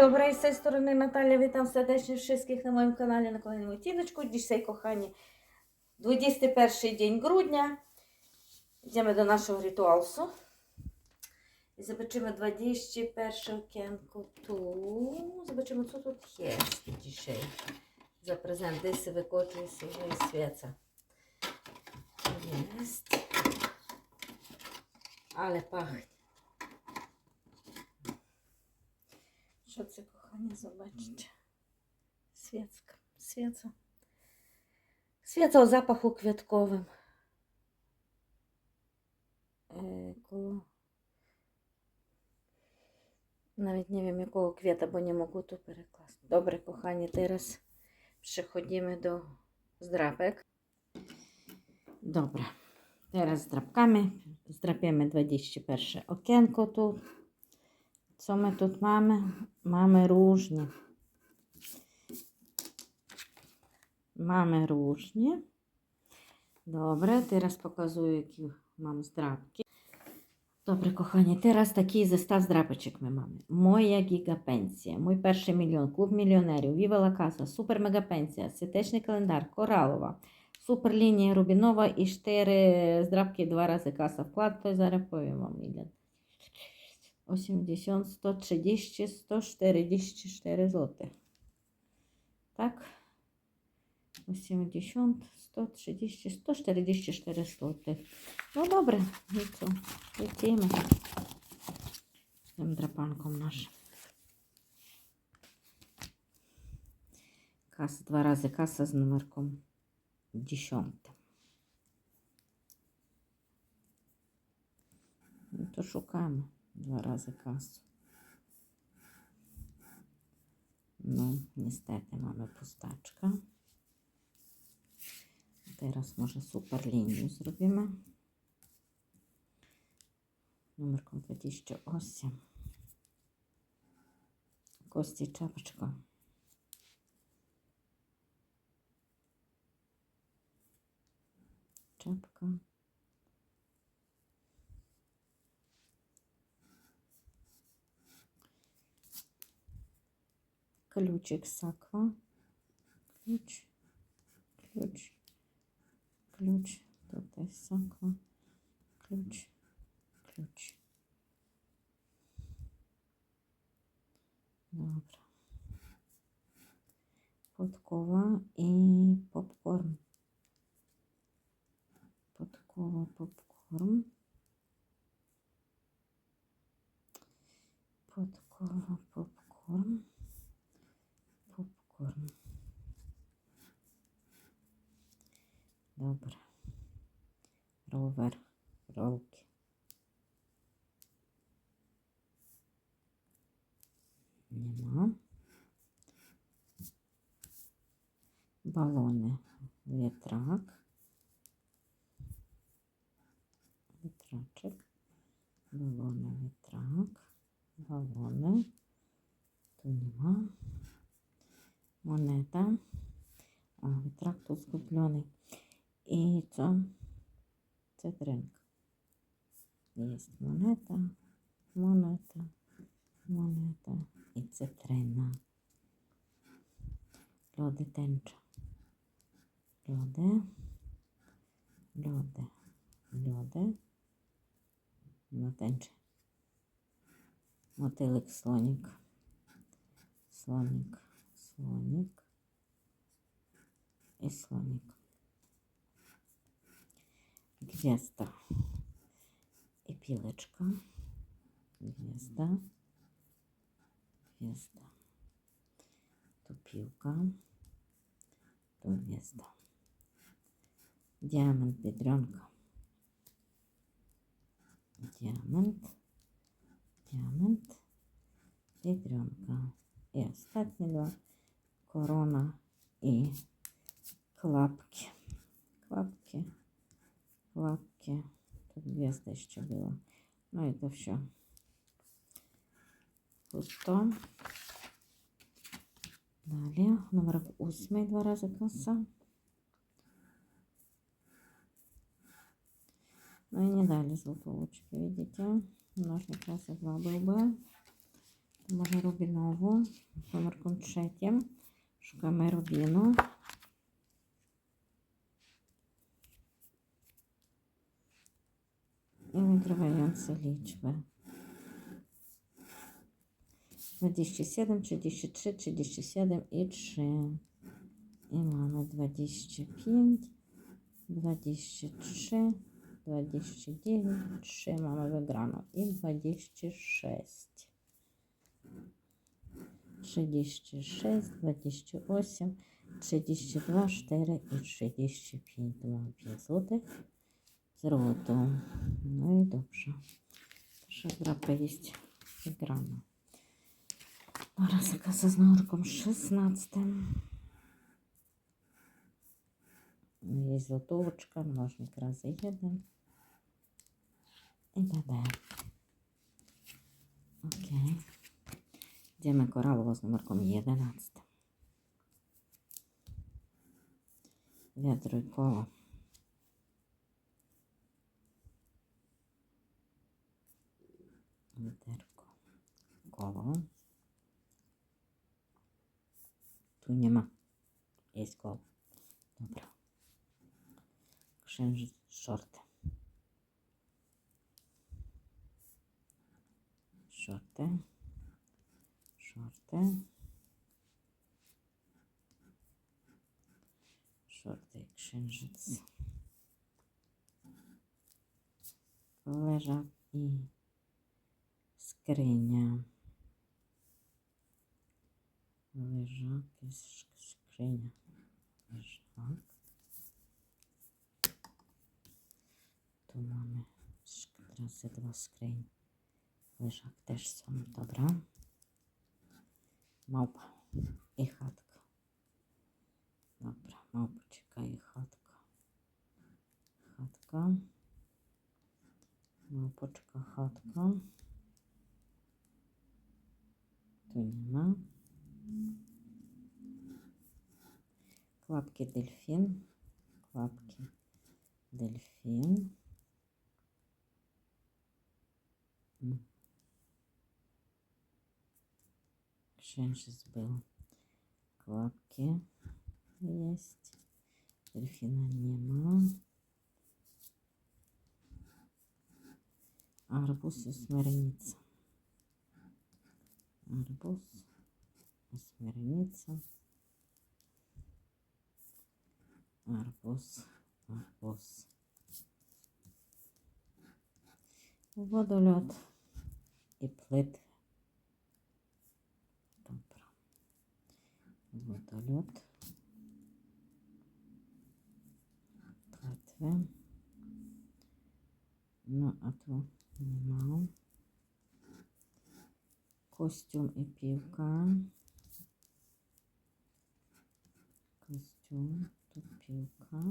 добре, і з цієї сторони Наталя, вітам сердечно всіх на моєму каналі на коліному тіночку. Дійшли, кохані, 21 день грудня. Йдемо до нашого ритуалсу. І zobaczymy 21 okienko tu. Zobaczymy, co tu jest dzisiaj. Za prezenty się wykluczył się i świeca. Jest. Ale pachnie. Що це, кохані, забачте. Свєцька, свєца. Свєца у запаху квітковим. Е, коло... Навіть не wiem якого квіта, бо не можу тут перекласти. Добре, кохані, зараз przechodzimy до здрапek. Добре. Teraz zdrapkami zdrapiemy 21 okienko tu. Co my tu mamy? Mamy różnie. Mamy różnie. Добре, teraz показую, які mam здрапки. Добре, кохані, teraz такий застав здрапочок ми маємо. Моя гігапенсія, мій перший мільйон, клуб мільйонерів, Віва Ла Каса, супер мегапенсія, світечний календар, Коралова, супер лінія Рубінова і 4 здрапки два рази каса вклад, то зараз повім вам, мільйон. 80, 130, 144 злотих. Так? 80, 130, 144 злотих. Ну, добре. Летімо. З тим драпанком нашим. Каса, два рази каса з номерком 10. Ну, то шукаємо два рази касу. Ну, niestety mamy pusteczkę. Teraz może super linię zrobimy. Numerką 28. Kości czapeczka. Czapka. Ключик саква. Ключ. Ключ. Ключ. Тут саква. Ключ. Ключ. Добре. Подкова і попкорн. Подкова, попкорн. Подкова, попкорн. popcorn. Dobra. Rower, rolki. Nie ma. Balony, wietrak. Wietraczek. Balony, wietrak. Balony. Tu nie ma. Монета. А, вітрак тут скуплений. І це цитринка. Є монета, монета, монета і цитрина. Льоди тенча. Льоди, льоди, льоди. Ну. Мотилик слонік. Слонік, слонік і слонік. Гвезда. І пілочка. Гвезда. Гвезда. Тупілка. То гвезда. Діамант бідренка. Діамант. Діамант. Бідренка. І останні два. Корона і клапки. Клапки. Лапки. Тут гвезда еще было. Ну, это все. Пусто. Далее. Номер 8. Два раза коса. Ну и не дали золотолучки, видите? Ножник раз и два был бы. Може рубінову. з Номерком третім. Шукаємо рубіну. І відкриваємося лічби. 27, 33, 37 і 3. І mamy 25, 23, 29, 3 mamy wygraną i 26. 36, 28, 32, 4 і 35. Tu mamy 5 złotych zwrotu. No i dobrze. Proszę grapę jest wygrana. Teraz kasa z numerką 16. Jest złotóweczka, mnożnik razy 1. I BB. Ok. Idziemy koralowo z numerką 11. Wiatro i koło. Wiaterko. Koło. Tu nie ma. Jest koło. Dobra. Księżyc shorty. Shorty. Shorty i księżyc. Leżak i skrynia. Leżak sk- skrzynia. Leżak. Tu mamy teraz te dwa skryń. Leżak też są, dobra. Małpa i chatka. Dobra, małpoczeka i chatka. Chatka. Małpoczka, chatka. Tu nie ma. Klapki delfin. Klapki delfin. Mm. Шенши был. Клапки есть. Дельфина нема. Арбуз и смирница. Арбуз и смирница. Арбуз, арбуз. Водолет и плит. Водолет. Плитви. Ну, а то нема. Костюм і півка. Костюм, тут півка.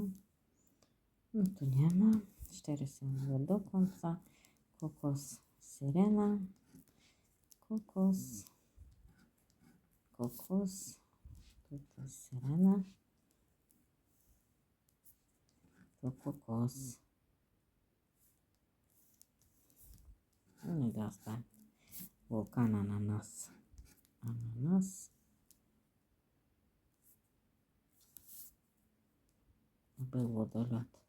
Ну, tu nie ma. Cztery są do końca. Kokos, syrena. Kokos. Tutaj syrena. To kokos. No nie dostać. Wulkan ananas. Ananas. Był wodolot.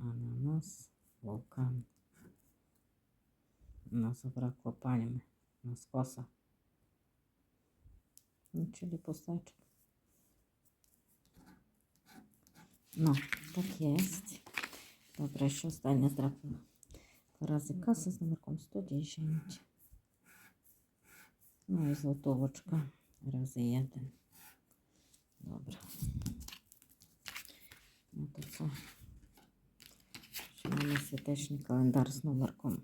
Ananas. Wulkan. У нас забракло пальми. У нас коса. Czyli posteczek. No, tak jest. Dobra, jeszcze ostatnia zdrapka. Razy kasa z numerką 110. No i złotóweczka razy jeden. Dobra. No to co? Mamy świąteczny kalendarz z numerką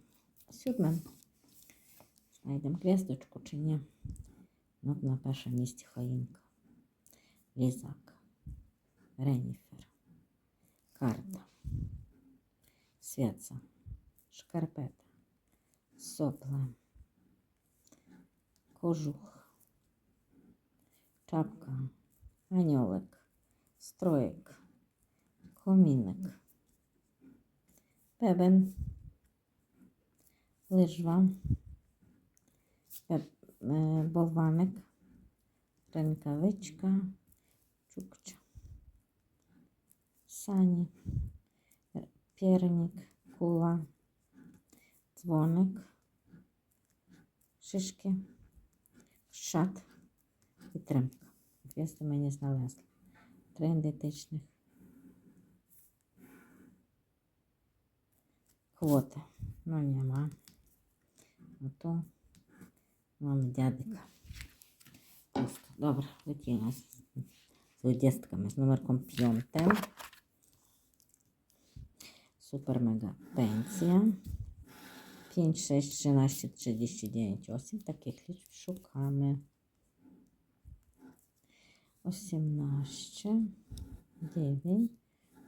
siódmym. Znajdę gwiazdeczku, czy nie? No na pierwszym miejscu choinka. Lizak. Renifer. Karta. Świeca. Szkarpeta. Sopla. Kożuch. Czapka. Aniołek. Strojek. Kominek. Peben. Лижва, е, болваник, ренкавичка, чукча, сані, перник, кула, дзвоник, шишки, шат і тримка. Відповісти мені знalazła. Три ідентичних kwoty. No nie ma. Pusto. Dobra, lecimy z, z dwudziestkami, z numerką piątym. Super mega pensja. 5, 6, 13, 39, 8. Takich liczb szukamy. 18, 9,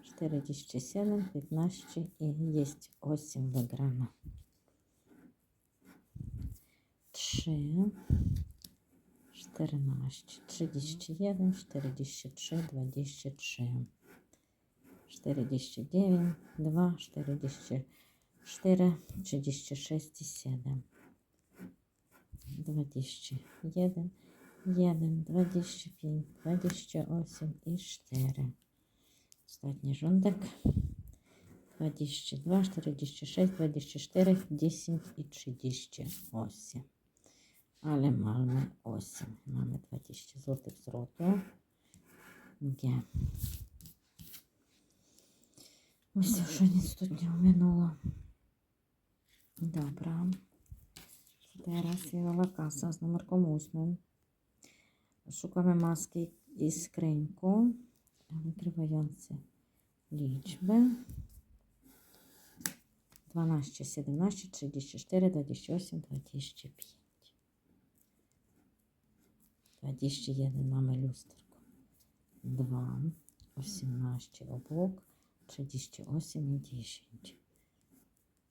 47, 15 i jest 8 wygrana. 3, 14, 31, 43, 23, 49, 2, 44, 36 i 7, 21, 1, 25, 28 i 4. Ostatni rządek. 22, 46, 24, 10 i 38. Ale mamy 8. Mamy 20 zł zwrotu. Gdzie? Myślę, że nic тут nie minęło. Dobra. Teraz jadła kasa z numerką 8. Szukamy maski i skrzynku wykrywające liczby. 12, 17, 34, 28, 25. 21 mamy lusterko. 2, 18 obok, 38 i 10.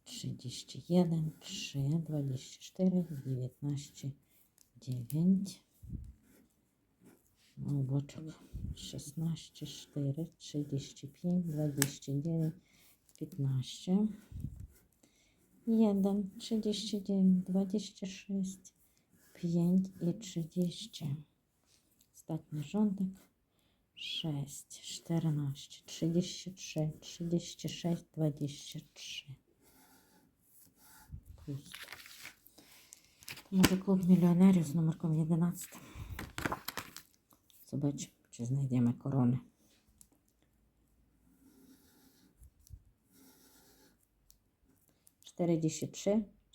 31, 3, 24, 19, 9. Обочок 16, 4, 35, 29, 15. 1, 39, 26, 5 i 30. Ostatni rządek. 6, 14, 33, 36, 23. Pusto. To może klub milionerów z numerką 11. Zobaczmy, czy znajdziemy koronę. Czterdzieści trzy,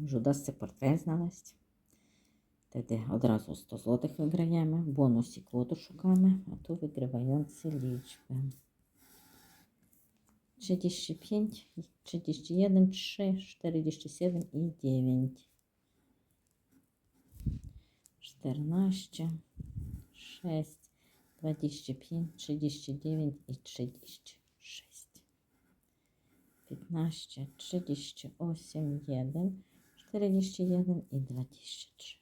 номерком другим. Може, вдасться портфель знaleźć. Тоді одразу 100 злотих виграємо. В бонусі квоту шукаємо, а то виграваються лічби. 35, 31, 3, 47 і 9. 14, 6, 25, 39 і 36. 15, 38, 1, 41 і 23.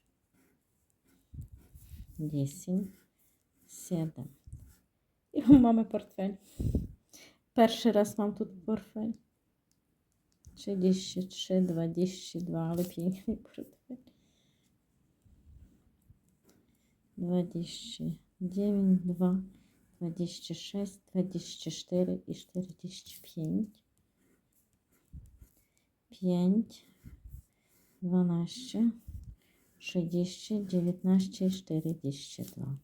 10, 7. І у мами портфель. Перший раз мам тут портфель. 33, 22, але п'єнький портфель. 29, 2, 26, 24 і 45. 5, 12, 60, 19 i 42.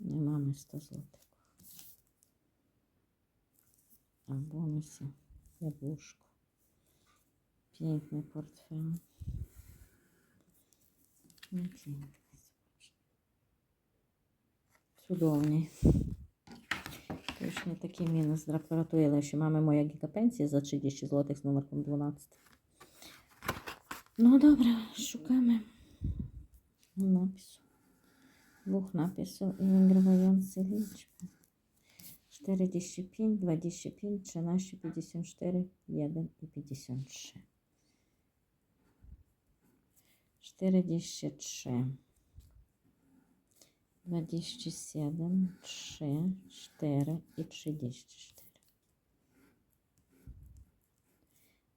Nie mamy 100 zł. A było mi bonusy, jabłuszko. Piękny portfel. No piękny. Cudownie. To już nie takie minus draparatuje, ale jeszcze mamy moje gigapencje za 30 zł z numerkiem 12. Ну добре, шукаємо напису. Двох написів і виграваються лічби. 45, 25, 13, 54, 1 і 56. 43. 27, 3, 4 і 34.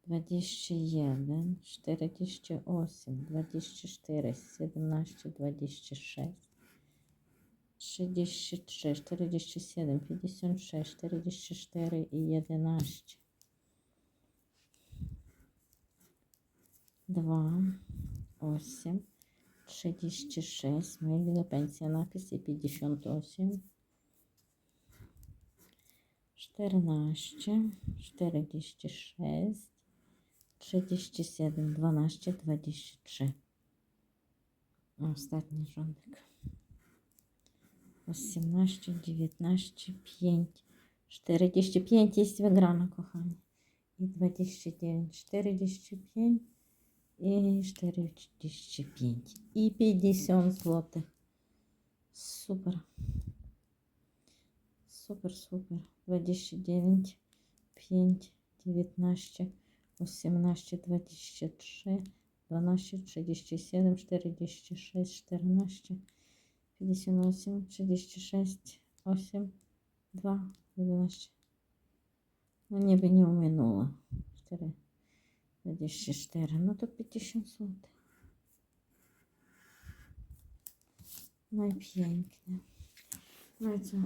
21, 48, 24, 17, 26, 63, 47, 56, 44 і 11. 2, 8, 36, моя пенсія напис і 58. 14, 46, 37, 12, 23. Ostatni rządek. 18, 19, 5, 45 jest wygrana, kochani. I 29, 45 i 45 i 50 zł. Super. Super, super. 29, 5, 19, 18, 23, 12, 37, 46, 14, 58, 36, 8, 2, 11. No nie by nie ominęło. 4, 24, no to 50 zł. No i pięknie. No i co?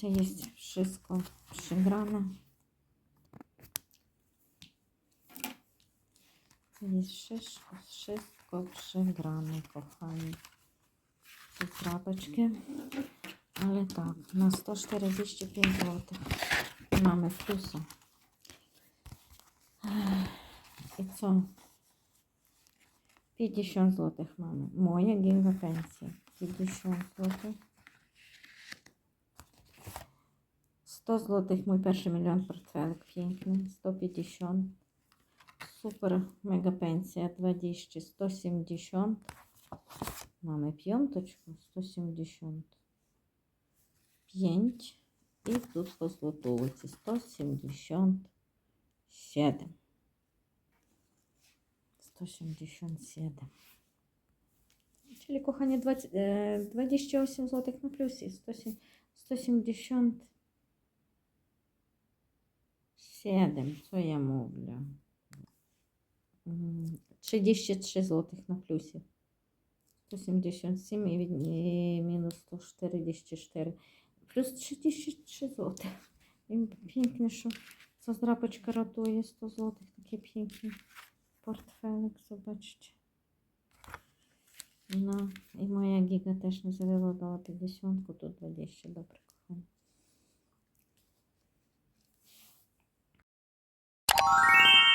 Це є wszystko przegrane. Це є wszystko, wszystko przegrane, kochani. Ці трапочки. Але так, на 145 злотих mamy плюсу. І це 50 злотих mamy. Моя гіга пенсія. 50 злотих. 100 злотих мій перший мільйон портфелик piękny. 150. Супер мега пенсія 20, 170. Mamy piątочку 175. І тут по злотовиці 177. 177. Czyli kochanie 20, e, 28 zł na plusie. 100, 177. Co ja mówię? М, 33 злотих на плюсі. 177 і, від- і мінус 144. Плюс 33 злотих. І пінкне, що ця здрапочка ратує 100 злотих. Такий пінкний портфелик, zobaczcie. No i moja giga też nie zawiodła, dała 50, tu 20, добре, кохані. Thank you.